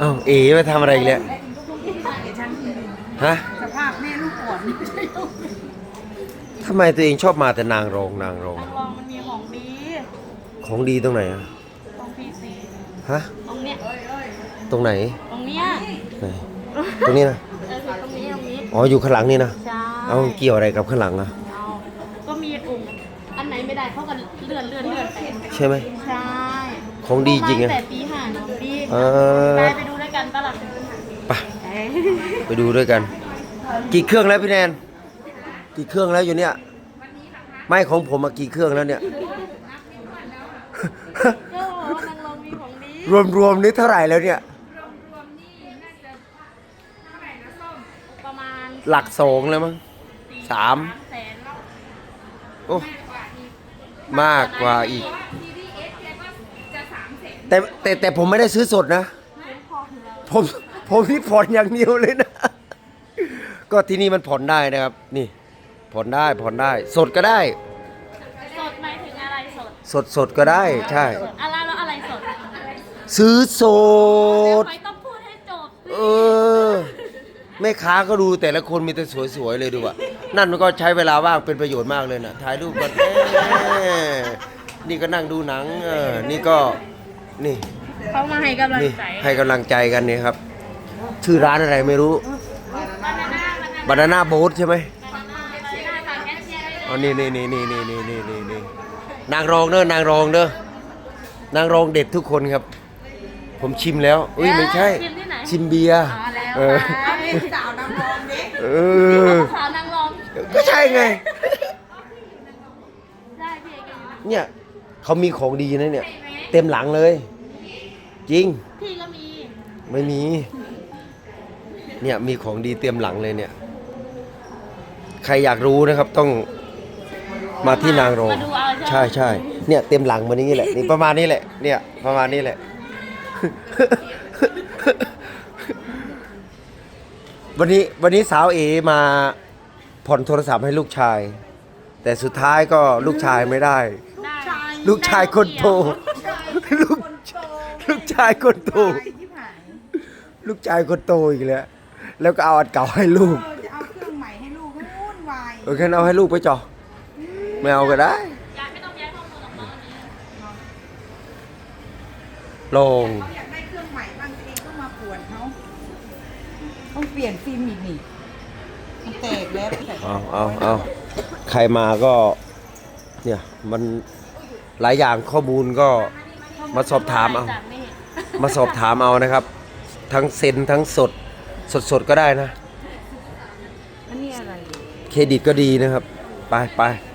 อ้าวเอ๋มาทำอะไรอีกแล้วฉันฮะสภาพแม่ลูกอ่อนทำไมตัวเองชอบมาแต่นางรองนางรอง นักลองมันมีของดีของดีตรงไหนอะตรงพีซีฮะ ตรงเนี้ยตรงไหนตรงเนี้ยไหนตรงนี้นะ เออตรงนี้ตรงนี้ อ๋อ อยู่ข้างหลังนี่นะ ใช่เอาเกี่ยวอะไรกับข้างหลังอะเอาก็มีอุ่ง อันไหนไม่ได้เขาก็เลื่อนเลื่อนเลื่อนไปใช่ไหมใช่ของดีจริงอะเข้ามาตั้แต่ปีห้าเนอะปีเออไปไปดูด้วยกันตลาดไปไปดูด้วยกัน กี่เครื่องแล้วพี่แนนกี่เครื่องแล้วอยู่เนี่ยไม่ของผมมากี่เครื่องแล้วเนี่ยก็บอกว่านางรองมีของดีรวมรวมๆนี่เท่าไหร่แล้วเนี่ยประมาณหลักสองแล้วมั้งสามแสนแล้วโอ้มากกว่าอีกแต่แต่แต่ผมไม่ได้ซื้อสดนะ ผมผมนี่ผ่อนอย่างเดียวเลยนะ ก็ที่นี่มันผ่อนได้นะครับ นี่ ผ่อนได้ผ่อนได้ สดก็ได้ สดหมายถึงอะไรสดสดสดก็ได้ ใช่สดอะไรแล้วอะไรสดซื้อสดทำไมต้องพูดให้จบเออแม่ค้าก็ดูแต่ละคนมีแต่สวยๆเลยดูอะ นั่นมันก็ใช้เวลาว่างเป็นประโยชน์มากเลยนะถ่ายรูปกันเอ๊ะนี่ก็นั่งดูหนังเออนี่ก็นี่เขามาให้กำลังนี่ใจให้กำลังใจกันนี่ครับ ชื่อร้านอะไรไม่รู้บานาน่าบานาน่าบานาน่าโบ๊ทใช่ไหมบานาน่าบานาน่าแคชเชียร์ได้เลยอ๋อนี่นี่นี่นี่นี่นี่นี่นี่นี่นางรองเด้อนางรองเด้อนางรองเด็ดทุกคนครับ ผมชิมแล้วอุ้ยไม่ใช่ ชิมที่ไหนชิมเบียร์อ๋อแล้วเออสาวนางรองดิเอพี่อสาวนางรอง ก็ใช่ไง ได้พี่เอกเนี่ยเขามีของดีนะเนี่ย เต็มหลังเลย จริง พี่ก็มี ไม่มี เนี่ยมีของดีเต็มหลังเลยเนี่ย ใครอยากรู้นะครับต้องมาที่นางรองมาดูเอาใช่ใช่เนี่ยเต็มหลังมันอย่างนี้แหละนี่ประมาณนี้แหละ เนี่ยประมาณนี้แหละ วันนี้วันนี้สาวเอมา ผ่อนโทรศัพท์ให้ลูกชาย แต่สุดท้ายก็ลูกชายไม่ได้ ได้ลูกชายคนโต ลูกลูกชายคนโตลูกชายคนโตอีกแล้วแล้วก็เอาอันเก่าให้ลูกจะเอาเครื่องใหม่ให้ลูกให้วุ่นวายเออแค่เอาให้ลูกไปจอไม่เอาก็ได้ยายไม่ต้องย้ายข้อมูลหรอกน้องอันนี้ลงเขาอยากได้เครื่องใหม่บ้างตัวเองก็มาปวดเขาต้องเปลี่ยนฟิล์มอีกนี่ มันแตกแล้วแต่เอาเอาเอาใครมาก็ เนี่ยมันหลายอย่างข้อมูลก็มาสอบถามเอาจากนี่มาสอบถามเอานะครับ ทั้งเซ็นทั้งสดสดสดๆก็ได้นะ อันนี้อะไร เครดิตก็ดีนะครับ ไปไปอ